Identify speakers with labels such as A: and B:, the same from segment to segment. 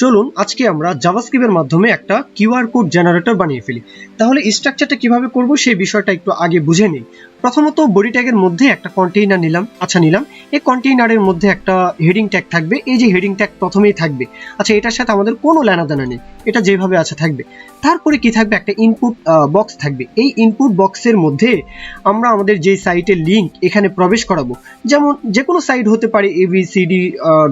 A: চলুন আজকে আমরা জাভাস্ক্রিপ্টের মাধ্যমে একটা কিউআর কোড জেনারেটর বানিয়ে ফেলি। তাহলে স্ট্রাকচারটা কীভাবে করব সেই বিষয়টা একটু আগে বুঝে নিই। প্রথমত বডি ট্যাগের মধ্যে একটা কন্টেইনার নিলাম। আচ্ছা নিলাম। এই কন্টেইনারের মধ্যে একটা হেডিং ট্যাগ থাকবে। এই যে হেডিং ট্যাগ প্রথমেই থাকবে। আচ্ছা এটার সাথে আমাদের কোনো লেনাদেনা নেই। এটা যেভাবে আছে থাকবে। তারপরে কি থাকবে? একটা ইনপুট বক্স থাকবে। এই ইনপুট বক্সের মধ্যে আমরা আমাদের যে সাইটের লিঙ্ক এখানে প্রবেশ করাবো। যেমন যে কোনো সাইট হতে পারে এবিসিডি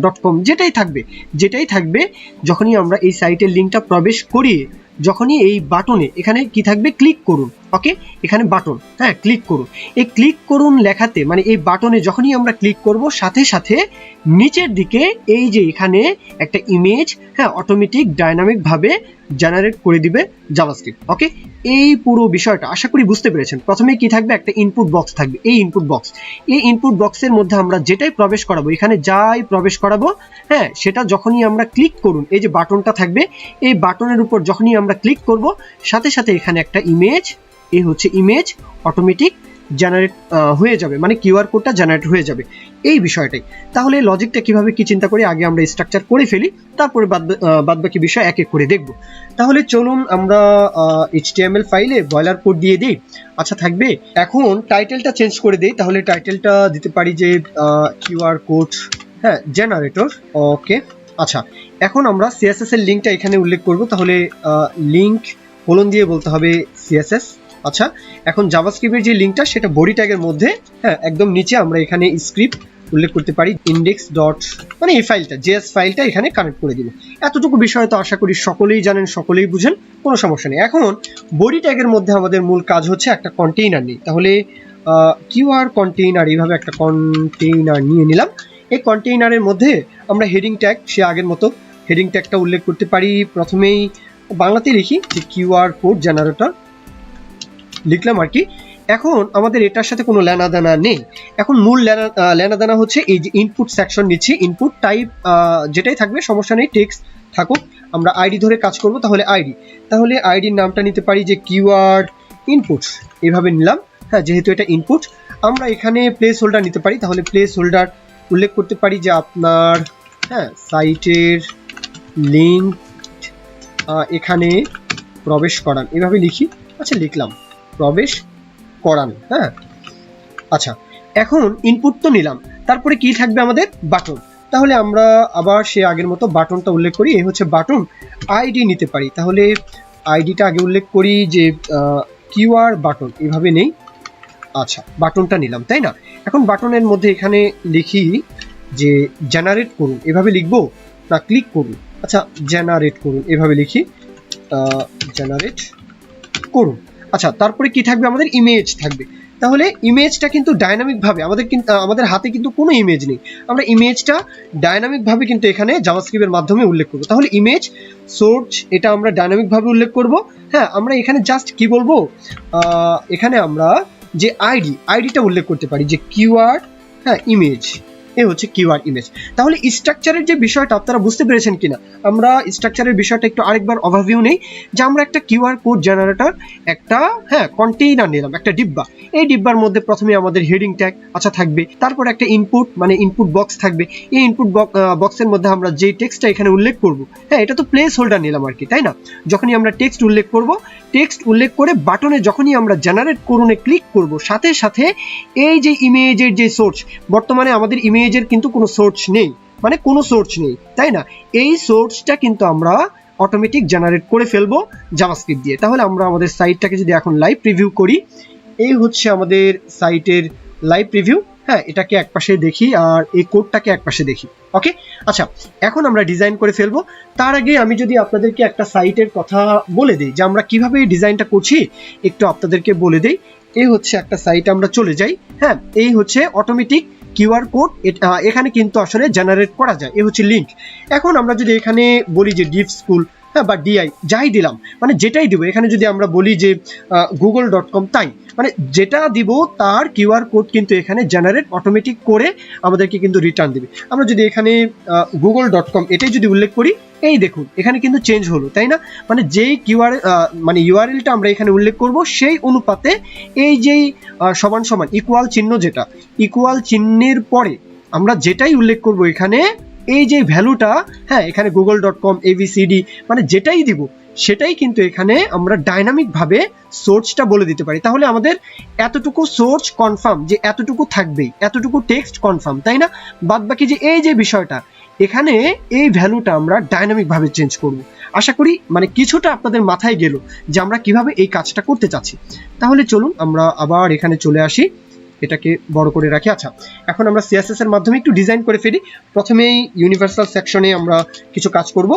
A: ডট কম যেটাই থাকবে। যেটাই থাকবে যখনই আমরা এই সাইটের লিঙ্কটা প্রবেশ করিয়ে যখনই এই বাটনে এখানে কি থাকবে? ক্লিক করুন। ওকে এখানে বাটন। হ্যাঁ ক্লিক করুন। এই ক্লিক করুন লেখাতে মানে এই বাটনে যখনই আমরা ক্লিক করব, সাথে সাথে নিচের দিকে এই যে এখানে একটা ইমেজ হ্যাঁ অটোমেটিক ডাইনামিক ভাবে জেনারেট করে দিবে জাভাস্ক্রিপ্ট ওকে এই পুরো বিষয়টা আশা করি বুঝতে পেরেছেন। প্রথমে কি থাকবে? একটা ইনপুট বক্স থাকবে। এই ইনপুট বক্স এই ইনপুট বক্সের মধ্যে আমরা যেটাই প্রবেশ করাবো, এখানে যাই প্রবেশ করাবো হ্যাঁ সেটা যখনই আমরা ক্লিক করুন, এই যে বাটনটা থাকবে, এই বাটনের উপর যখনই আমরা ক্লিক করব, সাথে সাথে এখানে একটা ইমেজ এই হচ্ছে ইমেজ অটোমেটিক জেনারেট হয়ে যাবে মানে কিউআর কোডটা জেনারেট হয়ে যাবে এই বিষয়টাই। তাহলে লজিকটা কীভাবে কি চিন্তা করি? আগে আমরা স্ট্রাকচার করে ফেলি, তারপরে বাদ বাদ বাকি বিষয় এক এক করে দেখব। তাহলে চলুন আমরা এইচটিএমএল ফাইলে বয়লার কোড দিয়ে দিই। আচ্ছা থাকবে। এখন টাইটেলটা চেঞ্জ করে দিই, তাহলে টাইটেলটা দিতে পারি যে কিউআর কোড হ্যাঁ জেনারেটর ওকে আচ্ছা। এখন আমরা সিএসএস এর লিঙ্কটা এখানে উল্লেখ করব। তাহলে লিঙ্ক কোলন দিয়ে বলতে হবে সিএসএস আচ্ছা এখন জাভাস্ক্রিপ্টের যে লিঙ্কটা সেটা বডি ট্যাগের মধ্যে হ্যাঁ একদম নিচে আমরা এখানে স্ক্রিপ্ট উল্লেখ করতে পারি ইন্ডেক্স ডট মানে এই ফাইলটা জেএস ফাইলটা এখানে কানেক্ট করে দিব। এতটুকু বিষয় তো আশা করি সকলেই জানেন, সকলেই বুঝেন, কোনো সমস্যা নেই। এখন বডি ট্যাগের মধ্যে আমাদের মূল কাজ হচ্ছে একটা কন্টেইনার নেই তাহলে কিউআর কন্টেইনার এইভাবে একটা কন্টেইনার নিয়ে নিলাম। এই কন্টেইনারের মধ্যে আমরা হেডিং ট্যাগ সে আগের মতো হেডিং ট্যাগটা উল্লেখ করতে পারি। প্রথমেই বাংলাতে লিখি যে কিউআর কোড জেনারেটর লিখলাম আর কি। এখন আমাদের এটার সাথে কোনো লেনাদানা নেই। এখন মূল লেনাদানা হচ্ছে এই যে ইনপুট সেকশন নিচ্ছি। ইনপুট টাইপ যেটাই থাকবে, সমস্যা নেই টেক্সট থাকুক। আমরা আইডি ধরে কাজ করব, তাহলে আইডি তাহলে আইডির নামটা নিতে পারি যে কিওয়ার্ড ইনপুট এইভাবে নিলাম। হ্যাঁ যেহেতু এটা ইনপুট আমরা এখানে প্লেস হোল্ডার নিতে পারি। তাহলে প্লেস হোল্ডার উল্লেখ করতে পারি যে আপনার হ্যাঁ সাইটের লিঙ্ক এখানে প্রবেশ করান এভাবে লিখি। আচ্ছা লিখলাম। প্রবেশ করান হ্যাঁ? আচ্ছা এখন ইনপুট তো নিলাম, তারপরে কি থাকবে আমাদের? বাটন। তাহলে আমরা আবার সে আগের মতো বাটনটা উল্লেখ করি, এই হচ্ছে বাটন আইডি নিতে পারি। তাহলে আইডিটা আগে উল্লেখ করি যে কিউআর বাটন, এভাবে নেই। আচ্ছা বাটনটা নিলাম, তাই না? এখন বাটনের মধ্যে এখানে লিখি যে জেনারেট করুন, এভাবে লিখব? না ক্লিক করুন। আচ্ছা জেনারেট করুন, এভাবে লিখি। জেনারেট করুন। আচ্ছা তারপরে কি থাকবে? আমাদের ইমেজ থাকবে। তাহলে ইমেজটা কিন্তু ডাইনামিক ভাবে, আমাদের কিন্তু আমাদের হাতে কিন্তু কোনো ইমেজ নেই। আমরা ইমেজটা ডাইনামিক ভাবে কিন্তু এখানে জাভাস্ক্রিপ্টের মাধ্যমে উল্লেখ করব। তাহলে ইমেজ সোর্স এটা আমরা ডাইনামিক ভাবে উল্লেখ করব। হ্যাঁ আমরা এখানে জাস্ট কি বলব? এখানে আমরা যে আইডি আইডিটা উল্লেখ করতে পারি, যে কিওয়ার্ড হ্যাঁ ইমেজ এ হচ্ছে কিওয়ার্ড ইমেজ তাহলে স্ট্রাকচারের যে বিষয়টা, আপনারা বুঝতে পেরেছেন কিনা? আমরা স্ট্রাকচারের বিষয়টা একটু আরেকবার ওভারভিউ নেই, যে আমরা একটা কিউআর কোড জেনারেটর একটা হ্যাঁ কন্টেইনার নিলাম, একটা ডিব্বা। এই ডিব্বার মধ্যে প্রথমে আমাদের হেডিং ট্যাগ আচ্ছা থাকবে, তারপর একটা ইনপুট মানে ইনপুট বক্স থাকবে। এই ইনপুট বক্সের মধ্যে আমরা যে টেক্সটটা এখানে উল্লেখ করব হ্যাঁ এটা তো প্লেস হোল্ডার নিলাম আর কি, তাই না? যখনই আমরা টেক্সট উল্লেখ করব টেক্সট উল্লেখ করে বাটনে যখনই আমরা জেনারেট করুনে ক্লিক করব, সাথে সাথে এই যে ইমেজের যে সোর্স বর্তমানে আমাদের ইমেজের কিন্তু কোনো সোর্স নেই। মানে কোনো সোর্স নেই, তাই না? এই সোর্সটা কিন্তু আমরা অটোমেটিক জেনারেট করে ফেলব জাভাস্ক্রিপ্ট দিয়ে। তাহলে আমরা আমাদের সাইটটাকে যদি এখন লাইভ প্রিভিউ করি, এই হচ্ছে আমাদের সাইটের লাইভ প্রিভিউ হ্যাঁ এটাকে এক পাশে দেখি আর এই কোডটাকে এক পাশে দেখি। ওকে আচ্ছা এখন আমরা ডিজাইন করে ফেলব। তার আগে আমি যদি আপনাদেরকে একটা সাইটের কথা বলে দিই, যে আমরা কীভাবে এই ডিজাইনটা করছি, একটু আপনাদেরকে বলে দিই। এই হচ্ছে একটা সাইট আমরা চলে যাই। হ্যাঁ এই হচ্ছে অটোমেটিক কিউআর কোড এখানে কিন্তু আসলে জেনারেট করা যায়। এ হচ্ছে লিঙ্ক এখন আমরা যদি এখানে বলি যে ডিপ স্কুল হ্যাঁ বা ডিআই যাই দিলাম। মানে যেটাই দিব, এখানে যদি আমরা বলি যে গুগল ডট কম তাই। মানে যেটা দিব, তার কিউআর কোড কিন্তু এখানে জেনারেট অটোমেটিক করে আমাদেরকে কিন্তু রিটার্ন দিবে। আমরা যদি এখানে গুগল ডট কম এটাই যদি উল্লেখ করি, এই দেখুন, এখানে কিন্তু চেঞ্জ হলো, তাই না? মানে যেই কিউআর মানে ইউআরএলটা আমরা এখানে উল্লেখ করব, সেই অনুপাতে এই যেই সমান সমান ইকুয়াল চিহ্ন যেটা ইকুয়াল চিহ্নের পরে আমরা যেটাই উল্লেখ করব এখানে এই যে ভ্যালুটা হ্যাঁ এখানে গুগল ডট কম এবিসিডি মানে যেটাই দিব, সেটাই কিন্তু এখানে আমরা ডাইনামিকভাবে সোর্সটা বলে দিতে পারি। তাহলে আমাদের এতটুকু সোর্স কনফার্ম যে এতটুকু থাকবেই, এতটুকু টেক্সট কনফার্ম তাই না? বাদ বাকি যে এই যে বিষয়টা, এখানে এই ভ্যালুটা আমরা ডাইনামিক ভাবে চেঞ্জ করব। আশা করি মানে কিছুটা আপনাদের মাথায় গেল যে আমরা কীভাবে এই কাজটা করতে চাচ্ছি। তাহলে চলুন, আমরা আবার এখানে চলে আসি। এটাকে বড় করে রাখি। আচ্ছা এখন আমরা সিএসএস এর মাধ্যমে একটু ডিজাইন করে ফেলি। প্রথমেই ইউনিভার্সাল সেকশনে আমরা কিছু কাজ করব।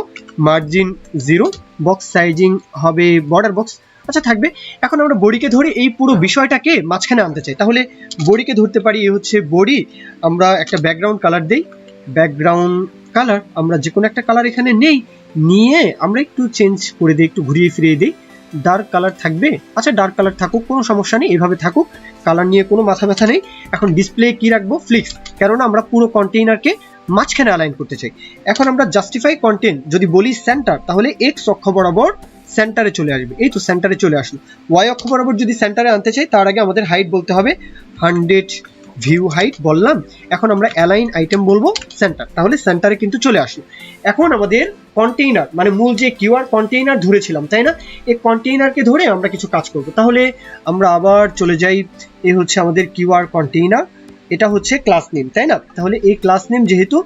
A: মার্জিন জিরো বক্স সাইজিং হবে বর্ডার বক্স আচ্ছা থাকবে। এখন আমরা বডিকে ধরে এই পুরো বিষয়টাকে মাঝখানে আনতে চাই। তাহলে বডিকে ধরতে পারি, এ হচ্ছে বডি। আমরা একটা ব্যাকগ্রাউন্ড কালার দেই। ব্যাকগ্রাউন্ড কালার আমরা যে কোনো একটা কালার এখানে নেই। নিয়ে আমরা একটু চেঞ্জ করে দিই, একটু ঘুরিয়ে ফিরিয়ে দিই। ডার্ক কালার থাকবে। আচ্ছা ডার্ক কালার থাকুক, কোনো সমস্যা নেই, এভাবে থাকুক। কালার নিয়ে কোনো মাথা ব্যথা নেই। এখন ডিসপ্লে কি রাখব? ফ্লিক্স কেননা আমরা পুরো কন্টেইনারকে মাঝখানে অ্যালাইন করতে চাই। এখন আমরা জাস্টিফাই কন্টেন্ট যদি বলি সেন্টার তাহলে এক্স অক্ষ বরাবর সেন্টারে চলে আসবে। এই তো সেন্টারে চলে আসলো। ওয়াই অক্ষ বরাবর যদি সেন্টারে আনতে চাই, তার আগে আমাদের হাইট বলতে হবে। হান্ড্রেড ভিউ হাইট বললাম, এখন আমরা অ্যালাইন আইটেম বলব সেন্টার তাহলে সেন্টারে কিন্তু চলে আসলো। এখন আমাদের কন্টেইনার মানে মূল যে কিউআর কন্টেইনার ধরেছিলাম, তাই না? এই কন্টেইনারকে ধরে আমরা কিছু কাজ করব। তাহলে আমরা আবার চলে যাই এই হচ্ছে আমাদের কিউআর কন্টেইনার এটা হচ্ছে ক্লাস নেম তাই না? তাহলে এই ক্লাস নেম যেহেতু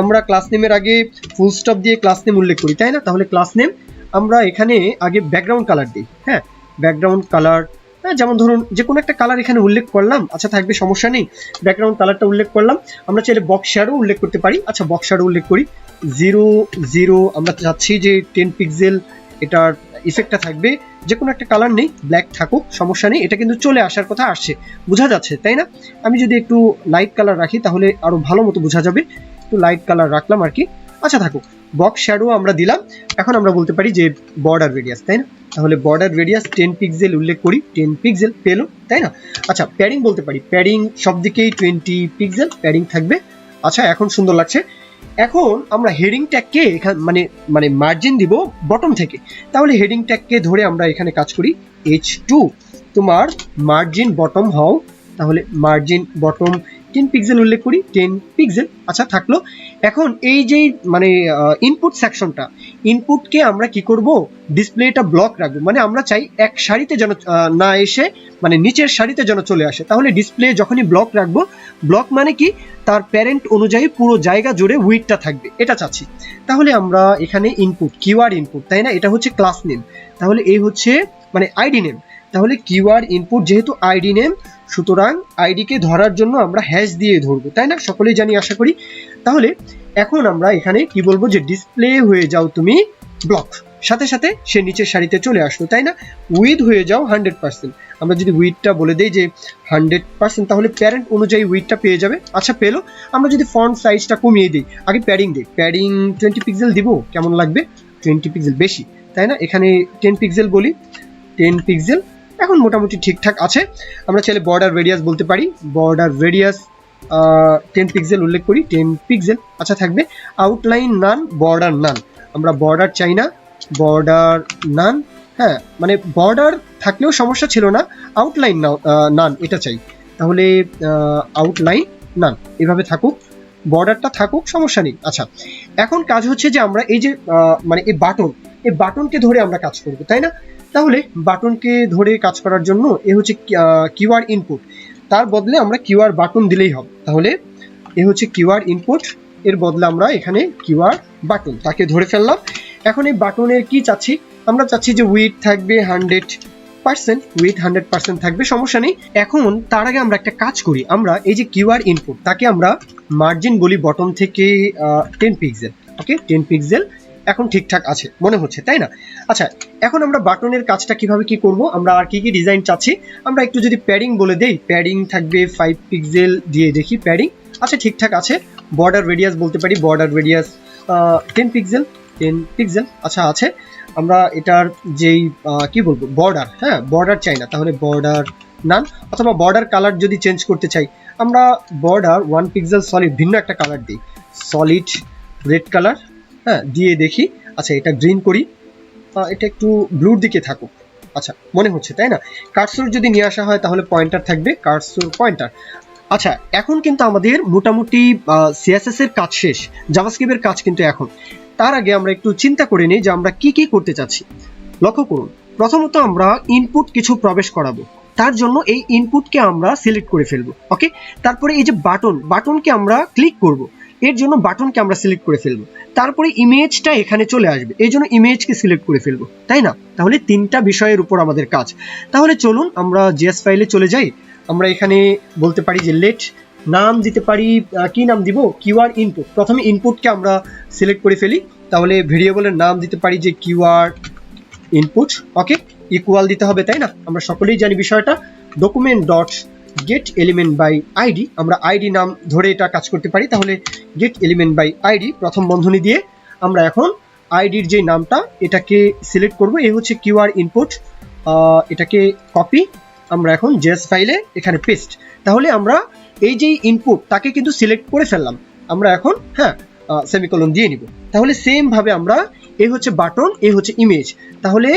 A: আমরা ক্লাস নেমের আগে ফুল স্টপ দিয়ে ক্লাস নেম উল্লেখ করি, তাই না? তাহলে ক্লাস নেম আমরা এখানে আগে ব্যাকগ্রাউন্ড কালার দিই হ্যাঁ? ব্যাকগ্রাউন্ড কালার যেমন ধরুন, যে কোনো একটা কালার এখানে উল্লেখ করলাম আচ্ছা থাকবে, সমস্যা নেই ব্যাকগ্রাউন্ড কালারটা উল্লেখ করলাম, আমরা চাইলে বক্স উল্লেখ করতে পারি আচ্ছা বক্স শ্যাডো উল্লেখ করি জিরো জিরো আমরা চাচ্ছি যে টেন পিক্সেল এটার ইফেক্টটা থাকবে, যে কোনো একটা কালার নেই ব্ল্যাক থাকুক, সমস্যা নেই, এটা কিন্তু চলে আসার কথা আসছে, বোঝা যাচ্ছে, তাই না? আমি যদি একটু লাইট কালার রাখি, তাহলে আরও ভালো মতো বোঝা যাবে, একটু লাইট কালার রাখলাম আর কি আচ্ছা থাকুক। বক্স শ্যাডো আমরা দিলাম। এখন আমরা বলতে পারি যে বর্ডার রেডিয়াস তাই না? তাহলে বর্ডার রেডিয়াস টেন পিক্সেল উল্লেখ করি টেন পিক্সেল পেল, তাই না? আচ্ছা প্যারিং বলতে পারি। প্যারিং সব দিকেই টোয়েন্টি পিক্সেল প্যারিং থাকবে। আচ্ছা এখন সুন্দর লাগছে। এখন আমরা হেডিং ট্যাগকে এখানে মানে মানে মার্জিন দিব বটম থেকে। তাহলে হেডিং ট্যাগকে ধরে আমরা এখানে কাজ করি এইচ টু তোমার মার্জিন বটম হও। তাহলে মার্জিন বটম টেন পিক্সেল উল্লেখ করি টেন পিক্সেল আচ্ছা থাকল। এখন এই যে মানে ইনপুট সেকশনটা ইনপুটকে আমরা কি করব? ডিসপ্লেটা ব্লক রাখব। মানে আমরা চাই এক সারিতে যেন না এসে মানে নিচের সারিতে যেন চলে আসে। তাহলে ডিসপ্লে যখনই ব্লক রাখব ব্লক মানে কি? তার প্যারেন্ট অনুযায়ী পুরো জায়গা জুড়ে উইডটা থাকবে। এটা চাচ্ছি। তাহলে আমরা এখানে ইনপুট কিওয়ার ইনপুট তাই না? এটা হচ্ছে ক্লাস নেম তাহলে এই হচ্ছে মানে আইডি নেম তাহলে কিওয়ার ইনপুট যেহেতু আইডি নেম সুতরাং আইডিকে ধরার জন্য আমরা হ্যাশ দিয়ে ধরবো, তাই না? সকলেই জানি, আশা করি। তাহলে এখন আমরা এখানে কি বলব যে ডিসপ্লে হয়ে যাও তুমি ব্লক সাথে সাথে সে নিচের সারিতে চলে আসলো, তাই না? উইথ হয়ে যাও হান্ড্রেড পার্সেন্ট আমরা যদি উইথটা বলে দিই যে হান্ড্রেড পার্সেন্ট তাহলে প্যারেন্ট অনুযায়ী উইথটা পেয়ে যাবে। আচ্ছা পেল। আমরা যদি ফন্ট সাইজটা কমিয়ে দিই, আগে প্যাডিং দিই। প্যাডিং টোয়েন্টি পিক্সেল দিব, কেমন লাগবে? টোয়েন্টি পিক্সেল বেশি, তাই না? এখানে টেন পিক্সেল বলি টেন পিক্সেল এখন মোটামুটি ঠিকঠাক আছে। আমরা চাইলে বর্ডার রেডিয়াস বলতে পারি। বর্ডার রেডিয়াস টেন পিক্সেল উল্লেখ করি। টেন পিক্সেল আচ্ছা থাকবে। আউটলাইন নান বর্ডার নান আমরা বর্ডার চাই না বর্ডার নান হ্যাঁ মানে বর্ডার থাকলেও সমস্যা ছিল না। আউটলাইন নান এটা চাই। তাহলে আউটলাইন নান এভাবে থাকুক। বর্ডারটা থাকুক, সমস্যা নেই। আচ্ছা এখন কাজ হচ্ছে যে আমরা এই যে মানে এই বাটন এই বাটনকে ধরে আমরা কাজ করব, তাই না? তাহলে বাটনকে ধরে কাজ করার জন্য এ হচ্ছে কিউআর ইনপুট তার বদলে আমরা কিউআর বাটন দিলেই হবে। তাহলে এ হচ্ছে কিউআর ইনপুট এর বদলে আমরা এখানে কিউআর বাটন, তাকে ধরে ফেললাম। এখন এই বাটনের কি চাচ্ছি? আমরা চাচ্ছি যে উইথ থাকবে hundred percent width hundred percent থাকবে, সমস্যা নেই। এখন তার আগে আমরা একটা কাজ করি। আমরা এই যে কিউআর ইনপুট তাকে আমরা মার্জিন বলি বটম থেকে ten pixel okay ten pixel এখন ঠিকঠাক আছে, মনে হচ্ছে, তাই না? আচ্ছা এখন আমরা বাটনের কাজটা কীভাবে কি করব? আমরা আর কি কি ডিজাইন চাচ্ছি? আমরা একটু যদি প্যাডিং বলে দেই প্যাডিং থাকবে ফাইভ পিক্সেল দিয়ে দেখি প্যাডিং আচ্ছা ঠিকঠাক আছে বর্ডার রেডিয়াস বলতে পারি border radius ten pixel ten pixel আচ্ছা আছে। আমরা এটার যেই কি বলব বর্ডার হ্যাঁ বর্ডার চাই না, তাহলে বর্ডার নান অথবা বর্ডার কালার যদি চেঞ্জ করতে চাই, আমরা বর্ডার ওয়ান পিক্সেল সলিড ভিন্ন একটা কালার দিই। সলিড রেড কালার হ্যাঁ দিয়ে দেখি। আচ্ছা এটা গ্রিন করি। এটা একটু ব্লুর দিকে থাকুক। আচ্ছা মনে হচ্ছে, তাই না? কার্সর যদি নিয়ে আসা হয়, তাহলে পয়েন্টার থাকবে কার্সর পয়েন্টার আচ্ছা এখন কিন্তু আমাদের মোটামুটি সিএসএস এর কাজ শেষ জাভাস্ক্রিপ্টের কাজ কিন্তু এখন। তার আগে আমরা একটু চিন্তা করে নিই যে আমরা কি কি করতে চাচ্ছি। লক্ষ্য করুন, প্রথমত আমরা ইনপুট কিছু প্রবেশ করাবো। তার জন্য এই ইনপুটকে আমরা সিলেক্ট করে ফেলব ওকে তারপরে এই যে বাটন বাটনকে আমরা ক্লিক করব। এর জন্য বাটনকে আমরা সিলেক্ট করে ফেলব। তারপরে ইমেজটা এখানে চলে আসবে। এই জন্য ইমেজকে সিলেক্ট করে ফেলব। তাই না? তাহলে তিনটা বিষয়ের উপর আমাদের কাজ। তাহলে চলুন, আমরা জিএস ফাইলে চলে যাই। আমরা এখানে বলতে পারি যে লেট নাম দিতে পারি কি নাম দিব? কিউআর ইনপুট প্রথমে ইনপুটকে আমরা সিলেক্ট করে ফেলি। তাহলে ভেরিয়েবলের নাম দিতে পারি যে কিউআর ইনপুট ওকে ইকুয়াল দিতে হবে, তাই না? আমরা সকলেই জানি বিষয়টা। Document dot get element by ID আমরা আইডি নাম ধরে এটা কাজ করতে পারি, তাহলে গেট এলিমেন্ট বাই আইডি প্রথম বন্ধনী দিয়ে আমরা এখন আইডির যে নামটা, এটাকে সিলেক্ট করব এ হচ্ছে কিউআর ইনপুট এটাকে কপি আমরা এখন জেস ফাইলে এখানে পেস্ট তাহলে আমরা এই যে ইনপুট তাকে কিন্তু সিলেক্ট করে ফেললাম। আমরা এখন হ্যাঁ সেমিকলন দিয়ে নিব। তাহলে সেমভাবে আমরা এ হচ্ছে বাটন এ হচ্ছে ইমেজ তাহলে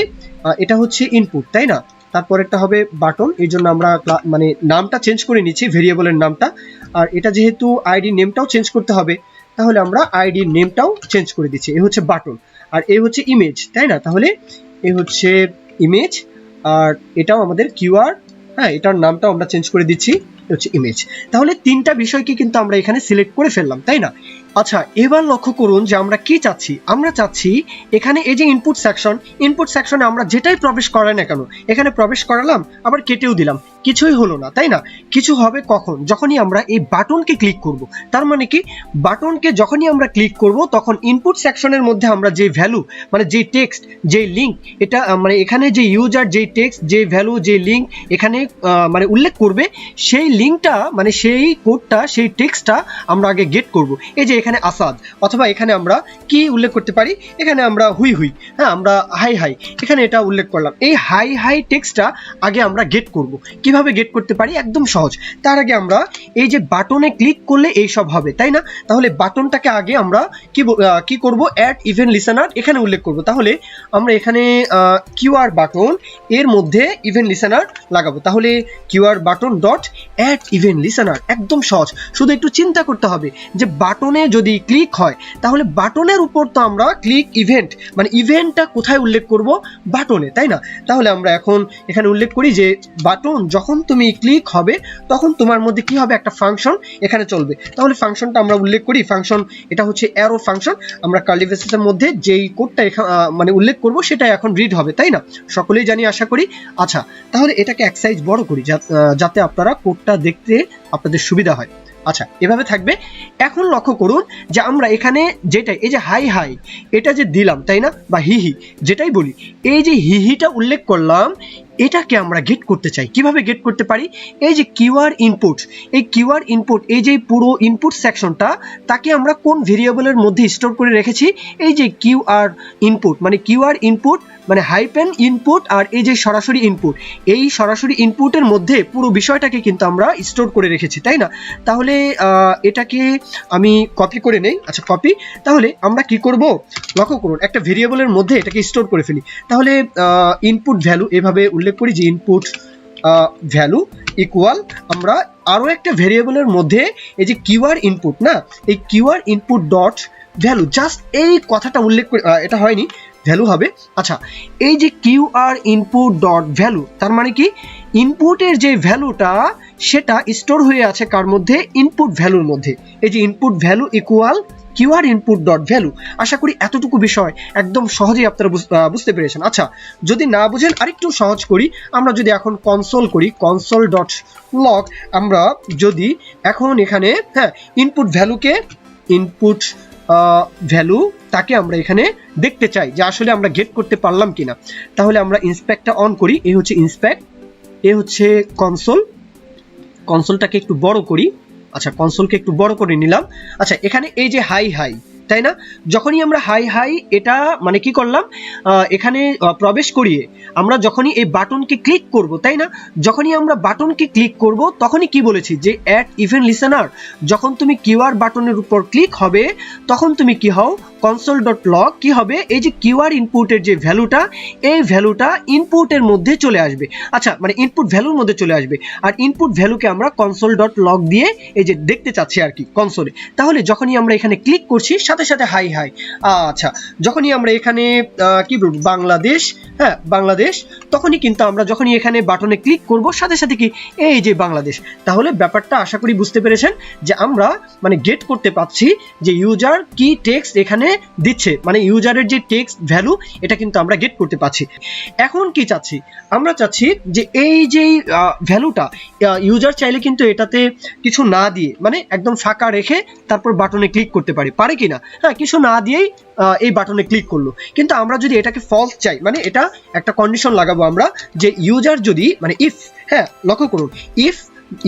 A: এটা হচ্ছে ইনপুট তাই না? তারপরেরটা হবে বাটন, এই জন্য আমরা মানে নামটা চেঞ্জ করে নিচ্ছি, ভেরিয়েবলের নামটা। আর এটা যেহেতু আইডি নেমটাও চেঞ্জ করতে হবে, তাহলে আমরা আইডি নেমটাও চেঞ্জ করে দিচ্ছি। এ হচ্ছে বাটন, আর এ হচ্ছে ইমেজ তাই না? তাহলে এ হচ্ছে ইমেজ আর এটাও আমাদের কিউআর হ্যাঁ এটার নামটাও আমরা চেঞ্জ করে দিচ্ছি হচ্ছে ইমেজ তাহলে তিনটা বিষয়কে কিন্তু আমরা এখানে সিলেক্ট করে ফেললাম, তাই না? আচ্ছা এবার লক্ষ্য করুন যে আমরা কি চাচ্ছি। আমরা চাচ্ছি এখানে এই যে ইনপুট সেকশন ইনপুট সেকশনে আমরা যেটাই প্রবেশ করাই না কেন, এখানে প্রবেশ করালাম, আবার কেটেও দিলাম। কিছুই হলো না, তাই না? কিছু হবে কখন? যখনই আমরা এই বাটনকে ক্লিক করব। তার মানে কি? বাটনকে যখনই আমরা ক্লিক করব, তখন ইনপুট সেকশনের মধ্যে আমরা যে ভ্যালু মানে যে টেক্সট যে লিঙ্ক এটা মানে এখানে যে ইউজার যে টেক্সট যে ভ্যালু যে লিঙ্ক এখানে মানে উল্লেখ করবে, সেই লিঙ্কটা মানে সেই কোডটা সেই টেক্সটটা আমরা আগে গেট করব। এই যে এখানে আসাদ অথবা এখানে আমরা কি উল্লেখ করতে পারি? এখানে আমরা হুই হুই হ্যাঁ আমরা হাই হাই এখানে এটা উল্লেখ করলাম। এই হাই হাই টেক্সটটা আগে আমরা গেট করব। কীভাবে গেট করতে পারি? একদম সহজ। তার আগে আমরা এই যে বাটনে ক্লিক করলে এই সব হবে, তাই না? তাহলে বাটনটাকে আগে আমরা কি কি করব? অ্যাড ইভেন্ট লিসেনার এখানে উল্লেখ করব। তাহলে আমরা এখানে কিউআর বাটন এর মধ্যে ইভেন্ট লিসেনার লাগাবো। তাহলে QR button dot add event listener একদম সহজ। শুধু একটু চিন্তা করতে হবে যে বাটনে যদি ক্লিক হয়, তাহলে বাটনের উপর তো আমরা ক্লিক ইভেন্ট মানে ইভেন্টটা কোথায় উল্লেখ করব? বাটনে, তাই না? তাহলে আমরা এখন এখানে উল্লেখ করি যে বাটন যখন তুমি ক্লিক হবে, তখন তোমার মধ্যে কি হবে? একটা ফাংশন এখানে চলবে। তাহলে ফাংশনটা আমরা উল্লেখ করি। ফাংশন এটা হচ্ছে অ্যারো ফাংশন আমরা কার্লি ব্রেসেসের মধ্যে যেই কোডটা মানে উল্লেখ করব সেটা এখন রিড হবে, তাই না? সকলেই জানি, আশা করি। আচ্ছা তাহলে এটাকে এক সাইজ বড় করি যাতে আপনারা কোডটা দেখতে আপনাদের সুবিধা হয়। আচ্ছা এভাবে থাকবে। এখন লক্ষ্য করুন যে আমরা এখানে যেটা এই যে হাই হাই এটা যে দিলাম, তাই না? বা হি হি যেটাই বলি, এই যে হিহিটা উল্লেখ করলাম এটাকে আমরা গেট করতে চাই। কীভাবে গেট করতে পারি? এই যে কিউআর ইনপুট এই কিউআর ইনপুট এই যে পুরো ইনপুট সেকশনটা তাকে আমরা কোন ভেরিয়েবলের মধ্যে স্টোর করে রেখেছি? এই যে কিউআর ইনপুট মানে কিউআর ইনপুট মানে হাইপেন ইনপুট আর এই যে সরাসরি ইনপুট এই সরাসরি ইনপুটের মধ্যে পুরো বিষয়টাকে কিন্তু আমরা স্টোর করে রেখেছি, তাই না? তাহলে এটাকে আমি কপি করে নেই আচ্ছা কপি তাহলে আমরা কি করব? লক্ষ্য করুন, একটা ভেরিয়েবলের মধ্যে এটাকে স্টোর করে ফেলি। তাহলে ইনপুট ভ্যালু এভাবে উল্লেখ করি যে ইনপুট ভ্যালু ইকুয়াল আমরা আরও একটা ভেরিয়েবলের মধ্যে এই যে কিউআর ইনপুট না? এই QR input dot value just এই কথাটা উল্লেখ করে এটা হয়নি ভ্যালু হবে। আচ্ছা এই যে Q R input dot value তার মানে কি? ইনপুটের যে ভ্যালুটা সেটা স্টোর হয়ে আছে কার মধ্যে? ইনপুট ভ্যালুর মধ্যে। এই যে input value equal QR input dot value আশা করি এতটুকু বিষয় একদম সহজেই আপনারা বুঝ- বুঝতে পেরেছেন। আচ্ছা যদি না বুঝেন, আরেকটু সহজ করি। আমরা যদি এখন কনসোল করি কনসোল ডট লগ আমরা যদি এখন এখানে হ্যাঁ ইনপুট ভ্যালুকে ইনপুট ভ্যালু তাকে আমরা এখানে দেখতে চাই যে আসলে আমরা গেট করতে পারলাম কিনা। তাহলে আমরা ইন্সপেক্টটা অন করি এই হচ্ছে ইন্সপেক্ট এ হচ্ছে কনসোল কনসোলটাকে একটু বড় করি। আচ্ছা কনসোলকে একটু বড় করে নিলাম। আচ্ছা এখানে এই যে হাই হাই তাই না? যখনই আমরা হাই হাই এটা মানে কি করলাম? এখানে প্রবেশ করিয়ে আমরা যখনই এই বাটনকে ক্লিক করব, তাই না? যখনই আমরা বাটনকে ক্লিক করব, তখনই কি বলেছি? যে অ্যাড ইভেন্ট লিসেনার যখন তুমি কিউআর বাটনের উপর ক্লিক হবে, তখন তুমি কি হও? কনসোল ডট লগ কি হবে? এই যে কিউআর ইনপুটের যে ভ্যালুটা এই ভ্যালুটা ইনপুটের মধ্যে চলে আসবে। আচ্ছা মানে ইনপুট ভ্যালুর মধ্যে চলে আসবে। আর ইনপুট ভ্যালুকে আমরা কনসোল ডট লগ দিয়ে এই যে দেখতে চাচ্ছি আর কি কনসোলে তাহলে যখনই আমরা এখানে ক্লিক করছি, সাথে সাথে হাই হাই আচ্ছা যখনই আমরা এখানে কি বলব, বাংলাদেশ হ্যাঁ বাংলাদেশ, তখনই কিন্তু আমরা যখনই এখানে বাটনে ক্লিক করব, সাথে সাথে কি এই যে বাংলাদেশ। তাহলে ব্যাপারটা আশা করি বুঝতে পেরেছেন যে আমরা মানে গেট করতে পারছি যে ইউজার কি টেক্সট এখানে দিচ্ছে মানে ইউজারের যে টেক্সট ভ্যালু এটা কিন্তু আমরা গেট করতে পারছি। এখন কি চাচ্ছি? আমরা চাচ্ছি যে এই যে ভ্যালুটা ইউজার চাইলে কিন্তু এটাতে কিছু না দিয়ে মানে একদম ফাঁকা রেখে তারপর বাটনে ক্লিক করতে পারি। পারে কি না? হ্যাঁ কিছু না দিয়েই এই বাটনে ক্লিক করল। কিন্তু আমরা যদি এটাকে ফলস চাই মানে এটা একটা কন্ডিশন লাগাবো আমরা যে ইউজার যদি মানে ইফ হ্যাঁ লক্ষ্য করুন ইফ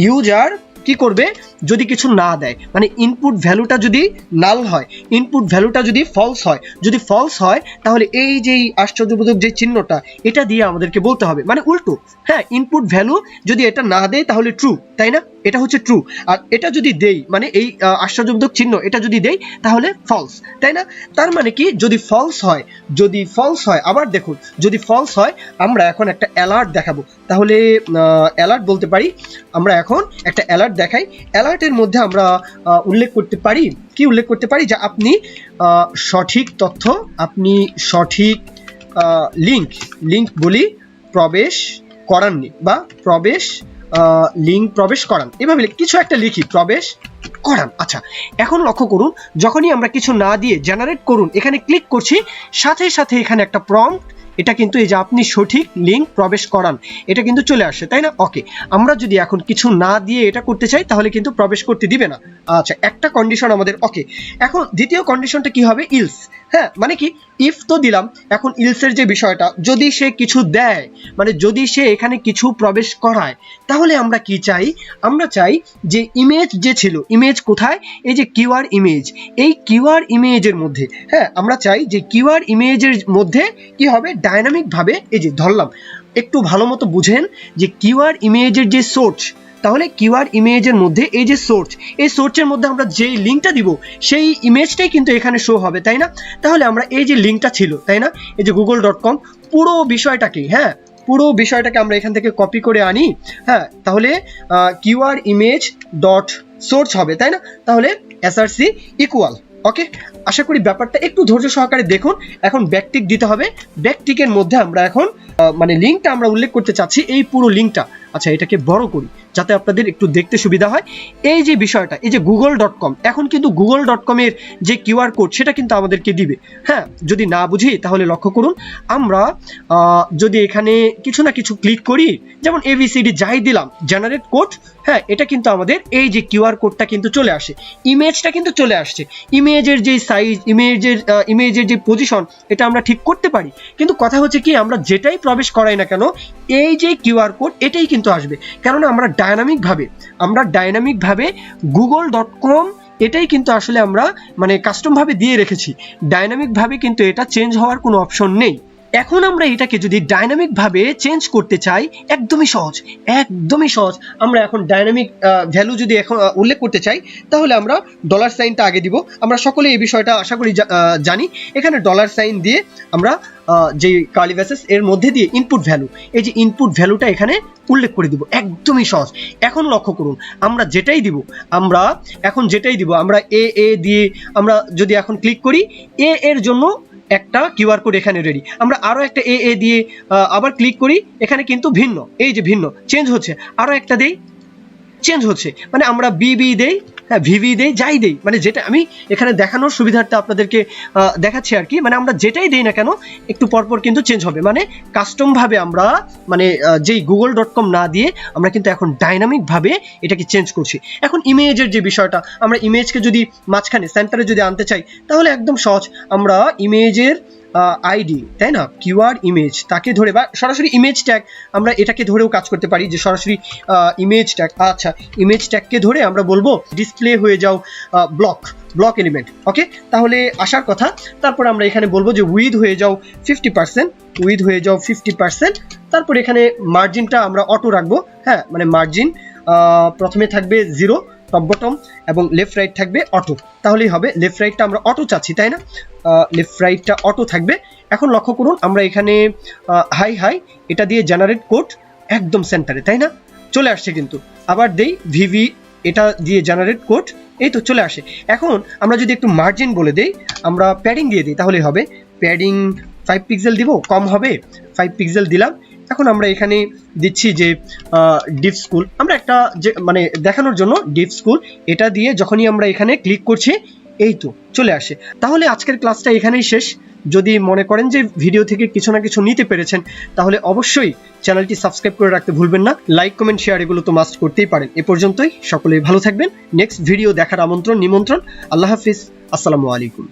A: ইউজার কি করবে? যদি কিছু না দেয়। মানে ইনপুট ভ্যালুটা যদি নাল হয় ইনপুট ভ্যালুটা যদি ফলস হয়, যদি ফলস হয়, তাহলে এই যে আশ্চর্যবোধক যে চিহ্নটা, এটা দিয়ে আমাদেরকে বলতে হবে। মানে উল্টো। হ্যাঁ ইনপুট ভ্যালু যদি এটা না দেয়, তাহলে ট্রু তাই না? এটা হচ্ছে ট্রু আর এটা যদি দেই মানে এই আশ্চর্যবোধক চিহ্ন, এটা যদি দেই, তাহলে ফলস তাই না? তার মানে কি, যদি ফলস হয়, যদি ফলস হয়, আবার দেখুন, যদি ফলস হয়, আমরা এখন একটা অ্যালার্ট দেখাবো। তাহলে অ্যালার্ট বলতে পারি, আমরা এখন একটা অ্যালার্ট দেখাই। অ্যালার্টের মধ্যে আমরা উল্লেখ করতে পারি, কি উল্লেখ করতে পারি? যে আপনি সঠিক তথ্য, আপনি সঠিক লিংক লিংক বলি প্রবেশ করাননি বা প্রবেশ লিঙ্ক প্রবেশ করান। এভাবে কিছু একটা লিখি, প্রবেশ করান। আচ্ছা এখন লক্ষ্য করুন, যখনই আমরা কিছু না দিয়ে জেনারেট করুন, এখানে ক্লিক করছি, সাথে সাথে এখানে একটা প্রম্পট এটা কিন্তু এই যে আপনি সঠিক লিঙ্ক প্রবেশ করান, এটা কিন্তু চলে আসে, তাই না? ওকে আমরা যদি এখন কিছু না দিয়ে এটা করতে চাই, তাহলে কিন্তু প্রবেশ করতে দিবে না। আচ্ছা একটা কন্ডিশন আমাদের ওকে এখন দ্বিতীয় কন্ডিশনটা কি হবে? ইলস হ্যাঁ মানে কি? ইফ তো দিলাম, এখন ইলসের যে বিষয়টা, যদি সে কিছু দেয় মানে যদি সে এখানে কিছু প্রবেশ করায়, তাহলে আমরা কি চাই? আমরা চাই যে ইমেজ যে ছিল ইমেজ কোথায়? এই যে কিউআর ইমেজ এই কিউআর ইমেজের মধ্যে হ্যাঁ আমরা চাই যে কিউআর ইমেজের মধ্যে কি হবে? ডাইনামিক ভাবে, এই যে ধরলাম, একটু ভালো মতো বুঝেন যে কিউআর ইমেজের যে সোর্স তাহলে কিউআর ইমেজের মধ্যে এই যে সোর্স এই সোর্সের মধ্যে আমরা যেই লিঙ্কটা দিব, সেই ইমেজটাই কিন্তু এখানে শো হবে, তাই না? তাহলে আমরা এই যে লিঙ্কটা ছিল, তাই না? এই যে গুগল ডট কম পুরো বিষয়টাকে হ্যাঁ পুরো বিষয়টাকে আমরা এখান থেকে কপি করে আনি হ্যাঁ তাহলে কিউআর ইমেজ ডট সোর্স হবে, তাই না? তাহলে এসআরসি ইকুয়াল ওকে আশা করি ব্যাপারটা একটু ধৈর্য সহকারে দেখুন। এখন ব্যাকটিক দিতে হবে। ব্যাকটিকের মধ্যে আমরা এখন মানে লিঙ্কটা আমরা উল্লেখ করতে চাচ্ছি এই পুরো লিঙ্কটা আচ্ছা এটাকে বড় করি, যাতে আপনাদের একটু দেখতে সুবিধা হয়। এই যে বিষয়টা, এই যে গুগল ডট কম এখন কিন্তু গুগল ডট কমের যে কিউআর কোড সেটা কিন্তু আমাদেরকে দিবে। হ্যাঁ যদি না বুঝি, তাহলে লক্ষ্য করুন। আমরা যদি এখানে কিছু না কিছু ক্লিক করি, যেমন এবিসিডি যাই দিলাম জেনারেট কোড হ্যাঁ এটা কিন্তু আমাদের এই যে কিউআর কোডটা কিন্তু চলে আসে। ইমেজটা কিন্তু চলে আসছে। ইমেজের যে সাইজ ইমেজের ইমেজের যে পজিশন এটা আমরা ঠিক করতে পারি। কিন্তু কথা হচ্ছে কি, আমরা যেটাই প্রবেশ করাই না কেন, এই যে কিউআর কোড, এটাই কিন্তু আসবে। কেননা আমরা ডায়নামিকভাবে আমরা ডায়নামিকভাবে গুগল ডট কম এটাই কিন্তু আসলে আমরা মানে কাস্টমভাবে দিয়ে রেখেছি। ডায়নামিকভাবে কিন্তু এটা চেঞ্জ হওয়ার কোনো অপশন নেই। এখন আমরা এটাকে যদি ডাইনামিক ভাবে চেঞ্জ করতে চাই, একদমই সহজ একদমই সহজ। আমরা এখন ডাইনামিক ভ্যালু যদি এখন উল্লেখ করতে চাই, তাহলে আমরা ডলার সাইনটা আগে দিব। আমরা সকলে এই বিষয়টা আশা করি জানি। এখানে ডলার সাইন দিয়ে আমরা যে কার্লি ভ্যাসেস এর মধ্যে দিয়ে ইনপুট ভ্যালু এই যে ইনপুট ভ্যালুটা এখানে উল্লেখ করে দিব, একদমই সহজ। এখন লক্ষ্য করুন, আমরা যেটাই দিব, আমরা এখন যেটাই দিব, আমরা এ এ দিয়ে আমরা যদি এখন ক্লিক করি এ এর জন্য একটা কিউআর কোড এখানে রেডি আমরা আরও একটা এ এ দিয়ে আবার ক্লিক করি, এখানে কিন্তু ভিন্ন, এই যে ভিন্ন চেঞ্জ হচ্ছে। আরও একটা দেই চেঞ্জ হচ্ছে। মানে আমরা বিবি দেই হ্যাঁ ভিভি দেই, যাই দেই। মানে যেটা আমি এখানে দেখানোর সুবিধার্থে আপনাদেরকে দেখাচ্ছি আর কি। মানে আমরা যেটাই দেই না কেন, একটু পরপর কিন্তু চেঞ্জ হবে। মানে কাস্টমভাবে আমরা মানে যেই গুগল ডট কম না দিয়ে আমরা কিন্তু এখন ডাইনামিক ভাবে এটাকে চেঞ্জ করছি। এখন ইমেজের যে বিষয়টা, আমরা ইমেজকে যদি মাঝখানে সেন্টারে যদি আনতে চাই, তাহলে একদম সহজ। আমরা ইমেজের আইডি তাই না? কিউআর ইমেজ তাকে ধরে বা সরাসরি ইমেজ ট্যাগ আমরা এটাকে ধরেও কাজ করতে পারি যে সরাসরি ইমেজ ট্যাগ আচ্ছা ইমেজ ট্যাগকে ধরে আমরা বলব ডিসপ্লে হয়ে যাও ব্লক ব্লক এলিমেন্ট ওকে তাহলে আসার কথা, তারপর আমরা এখানে বলব যে উইথ হয়ে যাও ফিফটি পার্সেন্ট উইথ হয়ে যাও ফিফটি পার্সেন্ট তারপর এখানে মার্জিনটা আমরা অটো রাখব হ্যাঁ মানে মার্জিন প্রথমে থাকবে জিরো টপ বটম এবং লেফট রাইট থাকবে অটো তাহলেই হবে লেফট রাইটটা আমরা অটো চাচ্ছি, তাই না? লেফট রাইটটা অটো থাকবে। এখন লক্ষ্য করুন, আমরা এখানে হাই হাই এটা দিয়ে জেনারেট কোড একদম সেন্টারে তাই না? চলে আসছে কিন্তু। আবার দেই ভিভি এটা দিয়ে জেনারেট কোড এই তো চলে আসে। এখন আমরা যদি একটু মার্জিন বলে দেই, আমরা প্যাডিং দিয়ে দিই তাহলে হবে। প্যাডিং ফাইভ পিক্সেল দিব, কম হবে ফাইভ পিক্সেল দিলাম। এখন আমরা এখানে দিচ্ছি যে ডিপ স্কুল আমরা একটা যে মানে দেখানোর জন্য ডিপ স্কুল এটা দিয়ে যখনই আমরা এখানে ক্লিক করছি, এই তো চলে আসে। তাহলে আজকের ক্লাসটা এখানেই শেষ। যদি মনে করেন যে ভিডিও থেকে কিছু না কিছু নিতে পেরেছেন, তাহলে অবশ্যই চ্যানেলটি সাবস্ক্রাইব করে রাখতে ভুলবেন না। লাইক কমেন্ট শেয়ার এগুলো তো মাস্ট করতেই পারেন। এ পর্যন্তই। সকলেই ভালো থাকবেন। নেক্সট ভিডিও দেখার আমন্ত্রণ, নিমন্ত্রণ। আল্লাহ হাফিজ। আসসালামু আলাইকুম।